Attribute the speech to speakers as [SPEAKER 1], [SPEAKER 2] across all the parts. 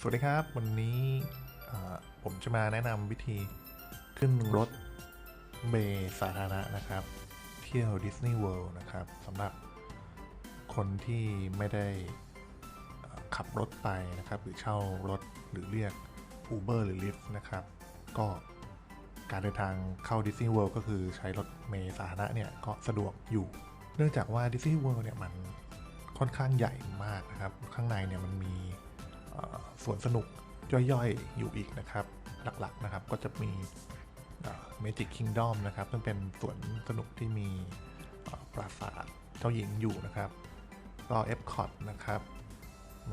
[SPEAKER 1] สวัสดีครับ วันนี้ผมจะมาแนะนำวิธีขึ้นรถเมล์สาธารณะนะครับ เที่ยวดิสนีย์เวิลด์นะครับสำหรับคนที่ไม่ได้ขับรถไปนะครับ หรือเช่ารถหรือเรียก Uber หรือ Lyft นะครับ ก็การเดินทางเข้าดิสนีย์เวิลด์ก็คือใช้รถเมล์สาธารณะเนี่ย ก็สะดวกอยู่ เนื่องจากว่าดิสนีย์เวิลด์เนี่ย มันค่อนข้างใหญ่มากนะครับ ข้างในเนี่ยมันมี สวนสนุกย่อยๆ อยู่อีกนะครับ หลักๆนะครับก็จะมีเมจิกคิงดอมนะครับ ซึ่งเป็นสวนสนุกที่มีปราสาทเจ้าหญิงอยู่นะครับก็เอฟคอตนะครับ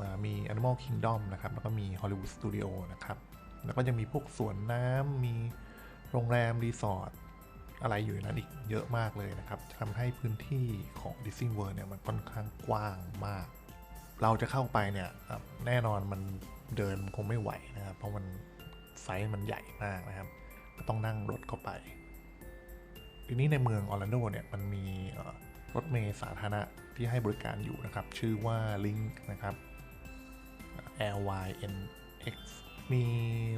[SPEAKER 1] มามี Animal Kingdom นะครับ แล้วก็มี Hollywood Studio นะครับ แล้วก็ยังมีพวกสวนน้ำมีโรงแรม รีสอร์ทอะไรอยู่ในนั้นอีกเยอะมากเลยนะครับทำให้พื้นที่ของ Disney World เนี่ย มันค่อนข้างกว้างมาก เราจะเข้าไปเนี่ยแน่นอนมันเดินคงไม่ไหวนะครับ เพราะมันไซส์มันใหญ่มากนะครับ ก็ต้องนั่งรถเข้าไป ทีนี้ในเมืองออร์แลนโดเนี่ยมันมีรถเมล์สาธารณะที่ให้บริการอยู่นะครับ ชื่อว่า Link นะครับ L Y N X มี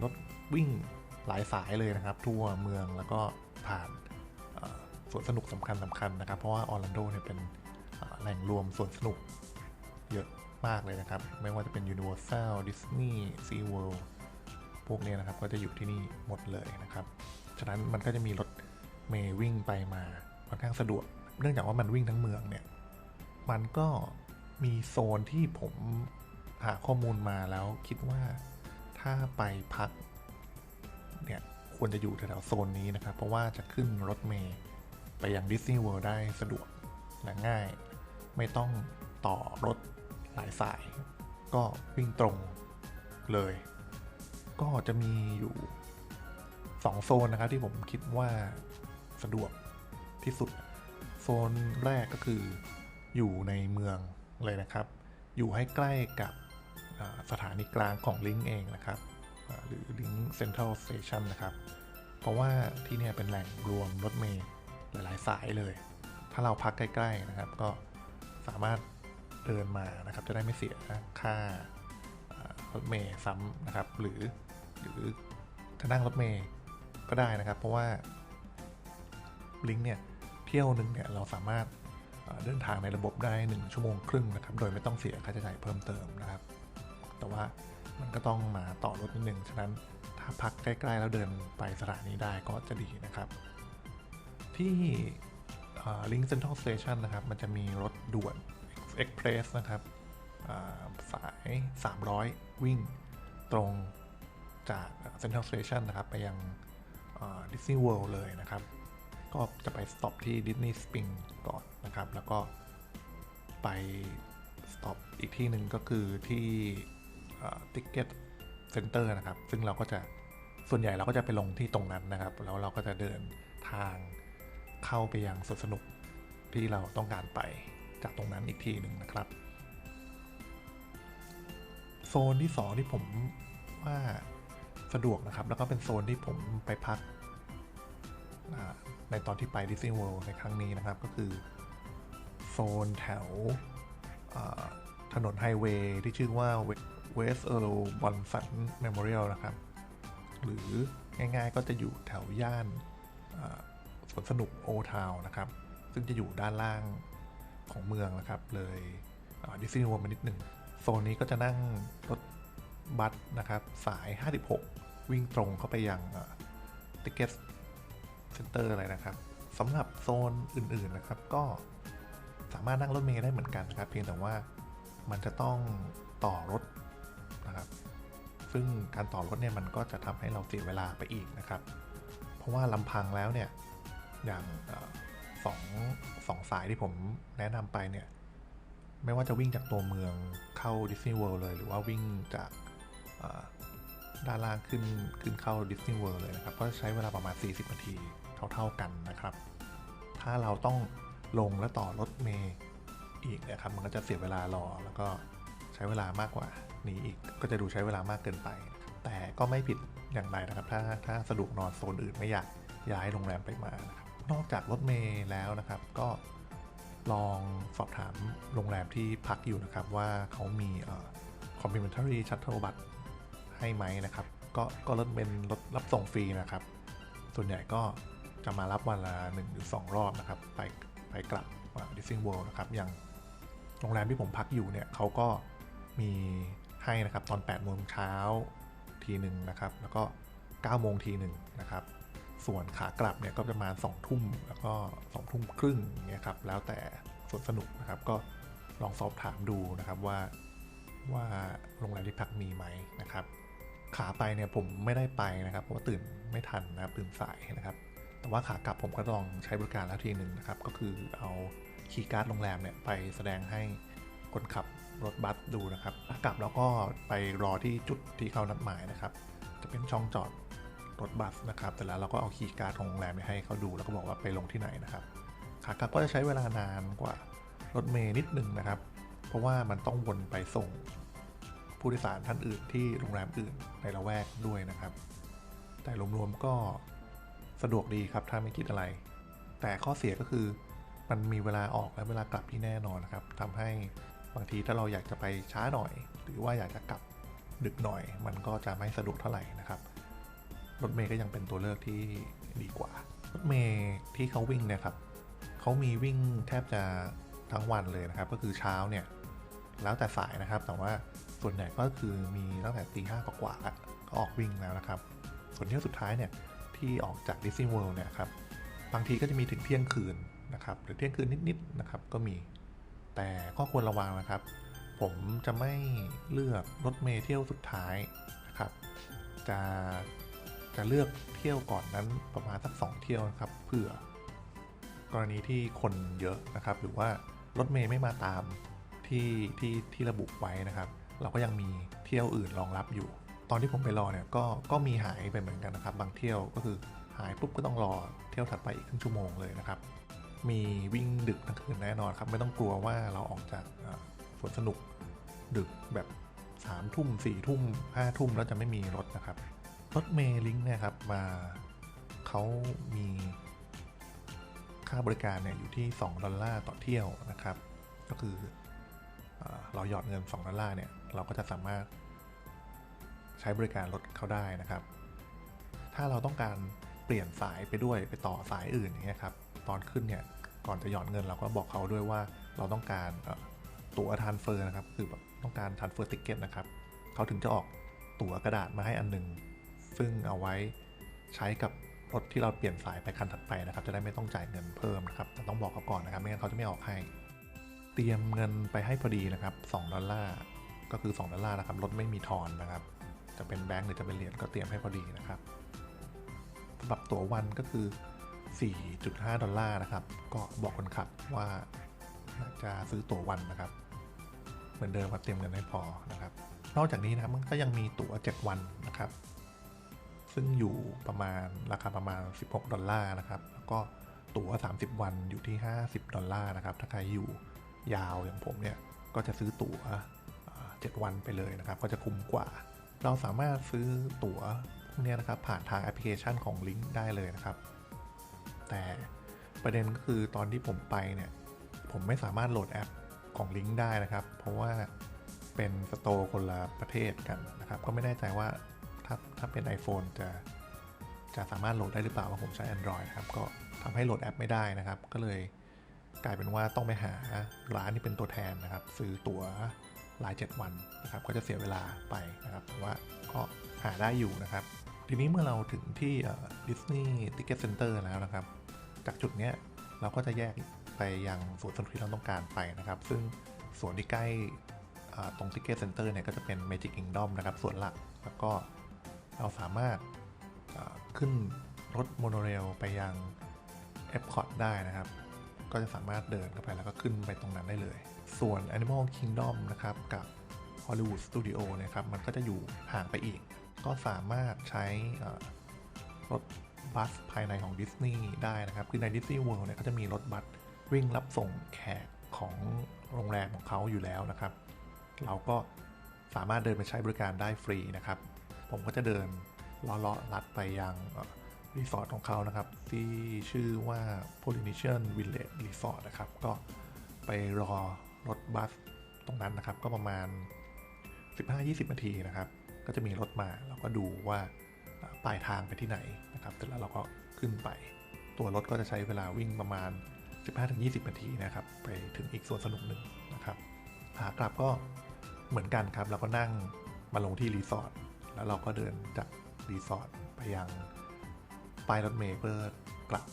[SPEAKER 1] รถวิ่งหลายสายเลยนะครับ ทั่วเมืองแล้วก็ผ่านสวนสนุกสำคัญสำคัญนะครับ เพราะว่าออร์แลนโดเนี่ยเป็นแหล่งรวมสวนสนุกเยอะ มากเลยนะครับ ไม่ว่าจะเป็น Universal Disney SeaWorld พวกนี้นะครับก็จะอยู่ที่นี่หมดเลยนะครับ ฉะนั้นมันก็จะมีรถเมย์วิ่งไปมาค่อนข้างสะดวก เนื่องจากว่ามันวิ่งทั้งเมืองเนี่ย มันก็มีโซนที่ผมหาข้อมูลมาแล้วคิดว่าถ้าไปพักเนี่ยควรจะอยู่แถวโซนนี้นะครับ เพราะว่าจะขึ้นรถเมย์ไปยังดิสนีย์เวิลด์ได้สะดวกและง่าย ไม่ต้องต่อรถ หลายสาย ก็วิ่งตรงเลย ก็จะมีอยู่ 2 โซนนะครับที่ผมคิดว่าสะดวกที่สุด โซนแรกก็คืออยู่ในเมืองเลยนะครับ อยู่ให้ใกล้กับสถานีกลางของลิงก์เองนะครับ หรือลิงก์เซ็นทรัลสเตชันนะครับ เพราะว่าที่เนี่ยเป็นแหล่งรวมรถเมล์หลาย ๆ สายเลย ถ้าเราพักใกล้ ๆ นะครับ ก็สามารถ เดินมานะครับ จะได้ไม่เสียค่ารถเมล์ซ้ำนะครับ หรือหรือถ้านั่งรถเมล์ก็ได้นะครับ เพราะว่าลิงก์เนี่ยเที่ยวหนึ่งเนี่ยเราสามารถเอ่อเดินทางในระบบได้ 1 ชั่วโมงครึ่งนะครับ โดยไม่ต้องเสียค่าใช้จ่ายเพิ่มเติมนะครับ แต่ว่ามันก็ต้องมาต่อรถนิดนึง ฉะนั้นถ้าพักใกล้ๆแล้วเดินไปสถานีได้ก็จะดีนะครับ ที่ลิงก์เซ็นทรัลสเตชันนะครับ มันจะมีรถด่วน Express นะครับสาย 300 วิ่งตรงจากเซ็นทรัลสเตชันนะครับ ไปยังดิสนีย์เวิลด์เลยนะครับ ก็จะไปสต็อปที่ดิสนีย์สปริงก่อนนะครับ แล้วก็ไปสต็อปอีกที่หนึ่งก็คือที่ติเก็ตเซ็นเตอร์นะครับ ซึ่งเราก็จะส่วนใหญ่เราก็จะไปลงที่ตรงนั้นนะครับ แล้วเราก็จะเดินทางเข้าไปยังสวนสนุกที่เราต้องการไป จากตรงนั้นอีกทีหนึ่งนะครับ โซนที่ 2 ที่ผมว่าสะดวกนะครับ แล้วก็เป็นโซนที่ผมไปพัก ในตอนที่ไปดิสนีย์เวิลด์ในครั้งนี้นะครับ ก็คือ โซนแถวถนนไฮเวย์ที่ชื่อว่าเวสเออร์บอนสันเมมโมเรียลนะครับ หรือง่ายๆก็จะอยู่แถวย่านสวนสนุกโอทาวนะครับ ซึ่งจะอยู่ด้านล่าง ของเมืองนะครับ เลยดิสนีย์เวิลด์มานิดหนึ่งโซนนี้ก็จะนั่งรถบัสนะครับ สาย 56 วิ่งตรงเข้าไปยังติเก็ตเซ็นเตอร์อะไรนะครับสำหรับโซนอื่นๆนะครับ ก็สามารถนั่งรถเมล์ได้เหมือนกันนะครับ เพียงแต่ว่ามันจะต้องต่อรถนะครับ ซึ่งการต่อรถเนี่ยมันก็จะทำให้เราเสียเวลาไปอีกนะครับ เพราะว่าลำพังแล้วเนี่ยอย่าง สายที่ผมแนะนำไปเนี่ย ไม่ว่าจะวิ่งจากตัวเมืองเข้าดิสนีย์เวิลด์เลย หรือว่าวิ่งจากด้านล่างขึ้นขึ้นเข้าดิสนีย์เวิลด์เลยนะครับ ก็ใช้เวลาประมาณ 40 นาทีเท่าๆกันนะครับ ถ้าเราต้องลงและต่อรถเมย์อีกนะครับ มันก็จะเสียเวลารอแล้วก็ใช้เวลามากกว่านี้อีก ก็จะดูใช้เวลามากเกินไป แต่ก็ไม่ผิดอย่างไรนะครับ ถ้าถ้าสะดวกนอนโซนอื่นไม่อยากย้ายโรงแรมไปมานะครับนอกจากรถเมย์แล้วนะครับ ก็ ลองสอบถามโรงแรมที่พักอยู่นะครับ ว่าเขามีเอ่อ complimentary shuttle bus ให้ไหมนะครับ ก็ก็รถเป็นรถรับส่งฟรีนะครับ ส่วนใหญ่ก็จะมารับวันละ1หรือ 2 รอบนะครับ ไปไปกลับดิสซิง w ว r l d นะครับอย่างโรงแรมที่ผมพักอยู่เนี่ยเขาก็มีให้นะครับตอน8โมงเช้าทีหนึ่งนะครับ แล้วก็9โมงทีหนึ่งนะครับ ส่วนขากลับเนี่ยก็ประมาณ2ทุ่มแล้วก็2ทุ่มครึ่งเนี่ยครับแล้วแต่สวนสนุกนะครับก็ลองสอบถามดูนะครับว่าว่าโรงแรมที่พักมีไหมนะครับ ขาไปเนี่ยผมไม่ได้ไปนะครับเพราะว่าตื่นไม่ทันนะครับตื่นสายนะครับ แต่ว่าขากลับผมก็ลองใช้บริการแล้วทีหนึ่งนะครับ ก็คือเอาคีย์การ์ดโรงแรมเนี่ยไปแสดงให้คนขับรถบัสดูนะครับขากลับแล้วก็ไปรอที่จุดที่เขานัดหมายนะครับ จะเป็นช่องจอด รถบัสนะครับแต่แล้วเราก็เอาคีย์การ์ดของโรงแรมไปให้เขาดู แล้วก็บอกว่าไปลงที่ไหนนะครับขากลับก็จะใช้เวลานานกว่ารถเมย์นิดนึงนะครับ เพราะว่ามันต้องวนไปส่งผู้โดยสารท่านอื่นที่โรงแรมอื่นในละแวกด้วยนะครับ แต่รวมๆก็สะดวกดีครับถ้าไม่คิดอะไร แต่ข้อเสียก็คือมันมีเวลาออกและเวลากลับที่แน่นอนนะครับทำให้บางทีถ้าเราอยากจะไปช้าหน่อย หรือว่าอยากจะกลับดึกหน่อย มันก็จะไม่สะดวกเท่าไหร่นะครับ รถเมย์ก็ยังเป็นตัวเลือกที่ดีกว่า รถเมย์ที่เขาวิ่งเนี่ยครับเขามีวิ่งแทบจะทั้งวันเลยนะครับ ก็คือเช้าเนี่ยแล้วแต่สายนะครับ แต่ว่าส่วนใหญ่ก็คือมีตั้งแต่ตีห้ากว่าก็ออกวิ่งแล้วนะครับ ส่วนเที่ยวสุดท้ายเนี่ยที่ออกจากดิสนีย์เวิลด์เนี่ยครับบางทีก็จะมีถึงเที่ยงคืนนะครับ หรือเที่ยงคืนนิดๆนะครับก็มี แต่ก็ควรระวังนะครับ ผมจะไม่เลือกรถเมล์เที่ยวสุดท้ายนะครับ จะ จะเลือกเที่ยวก่อนนั้นประมาณสักสองเที่ยวนะครับเพื่อกรณีที่คนเยอะนะครับ หรือว่ารถเมย์ไม่มาตามที่ที่ที่ระบุไว้นะครับ เราก็ยังมีเที่ยวอื่นรองรับอยู่ ตอนที่ผมไปรอเนี่ยก็ก็มีหายไปเหมือนกันนะครับ บางเที่ยวก็คือหายปุ๊บก็ต้องรอเที่ยวถัดไปอีกครึ่งชั่วโมงเลยนะครับ มีวิ่งดึกทั้งคืนแน่นอนครับ ไม่ต้องกลัวว่าเราออกจากสวนสนุกดึกแบบ3ามทุ่มสี่ทุ่มห้าทุ่มแล้วจะไม่มีรถนะครับ รถเมลิงเนี่ยครับมาเขามีค่าบริการเนี่ยอยู่ที่ 2 ดอลลาร์ต่อเที่ยวนะครับ ก็คือเราหยอดเงิน 2 ดอลลาร์เนี่ย เราก็จะสามารถใช้บริการรถเขาได้นะครับ ถ้าเราต้องการเปลี่ยนสายไปด้วยไปต่อสายอื่นอย่างเงี้ยครับ ตอนขึ้นเนี่ย ก่อนจะหย่อนเงินเราก็บอกเขาด้วยว่าเราต้องการตั๋วทานเฟอร์นะครับ คือแบบต้องการทานเฟอร์ติเกตนะครับ เขาถึงจะออกตั๋วกระดาษมาให้อันหนึ่ง ซึ่งเอาไว้ใช้กับรถที่เราเปลี่ยนสายไปคันถัดไปนะครับ จะได้ไม่ต้องจ่ายเงินเพิ่มนะครับ แต่ต้องบอกเขาก่อนนะครับ ไม่งั้นเขาจะไม่ออกให้ เตรียมเงินไปให้พอดีนะครับ2ดอลลาร์ก็คือ 2ดอลลาร์นะครับรถไม่มีทอนนะครับ จะเป็นแบงก์หรือจะเป็นเหรียญก็เตรียมให้พอดีนะครับสำหรับตั๋ววันก็คือ 4.5 ดอลลาร์นะครับ ก็บอกคนขับว่าจะซื้อตั๋ววันนะครับ เหมือนเดิมครับเตรียมเงินให้พอนะครับ นอกจากนี้นะครับมันก็ยังมีตั๋ว 7 วันนะครับ ซึ่งอยู่ประมาณราคาประมาณ 16 ดอลลาร์นะครับ แล้วก็ตั๋ว 30 วันอยู่ที่ 50 ดอลลาร์นะครับ ถ้าใครอยู่ยาวอย่างผมเนี่ย ก็จะซื้อตั๋ว 7 วันไปเลยนะครับ ก็จะคุ้มกว่า เราสามารถซื้อตั๋วพวกนี้นะครับผ่านทางแอปพลิเคชันของ Link ได้เลยนะครับ แต่ประเด็นก็คือตอนที่ผมไปเนี่ย ผมไม่สามารถโหลดแอปของ Link ได้นะครับ เพราะว่าเป็นสโตร์คนละประเทศกันนะครับ ก็ไม่แน่ใจว่า ถ้าถ้าเป็น iPhone จะจะสามารถโหลดได้หรือเปล่าว่าผมใช้ Android ครับ ก็ทำให้โหลดแอปไม่ได้นะครับ ก็เลยกลายเป็นว่าต้องไปหาร้านที่เป็นตัวแทนนะครับ ซื้อตั๋วราย 7 วันนะครับ ก็จะเสียเวลาไปนะครับแต่ว่าก็หาได้อยู่นะครับ ทีนี้เมื่อเราถึงที่ดิสนีย์ทิกเก็ตเซ็นเตอร์แล้วนะครับ จากจุดนี้เราก็จะแยกไปยังสวนสนุกที่เราต้องการไปนะครับ ซึ่งสวนที่ใกล้ตรงทิกเก็ตเซ็นเตอร์เนี่ยก็จะเป็น Magic Kingdom นะครับสวนหลักแล้วก็ เราสามารถขึ้นรถโมโนเรลไปยัง e p c o t ได้นะครับ ก็จะสามารถเดินเข้าไปแล้วก็ขึ้นไปตรงนั้นได้เลย ส่วน Animal Kingdom นะครับ กับ Hollywood Studio นะครับ มันก็จะอยู่ห่างไปอีก ก็สามารถใช้รถบัสภายในของดิสนีย์ได้นะครับ คือในดิสนีย์เวิลด์เนี่ยเขาจะมีรถบัสวิ่งรับส่งแขกของโรงแรมของเขาอยู่แล้วนะครับ เราก็สามารถเดินไปใช้บริการได้ฟรีนะครับ ผมก็จะเดินเลาะลัดไปยังรีสอร์ทของเขานะครับ ที่ชื่อว่า Polynesian Village Resort นะครับ ก็ไปรอรถบัสตรงนั้นนะครับ ก็ประมาณ 15-20 นาทีนะครับ ก็จะมีรถมาเราก็ดูว่าปลายทางไปที่ไหนนะครับเสร็จแล้วเราก็ขึ้นไป ตัวรถก็จะใช้เวลาวิ่งประมาณ 15-20 นาทีนะครับ ไปถึงอีกส่วนสนุกหนึ่งนะครับขากลับก็เหมือนกันครับเราก็นั่งมาลงที่รีสอร์ท แล้วเราก็เดินจากรีสอร์ทไปยังป้ายรถเมล์เพื่อกลับ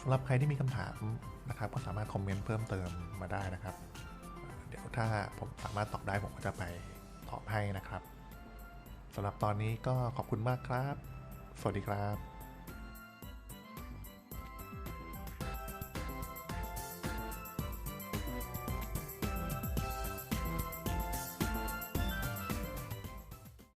[SPEAKER 1] สำหรับใครที่มีคำถามนะครับ ก็สามารถคอมเมนต์เพิ่มเติมมาได้นะครับ เดี๋ยวถ้าผมสามารถตอบได้ผมก็จะไปตอบให้นะครับสำหรับตอนนี้ก็ขอบคุณมากครับ สวัสดีครับ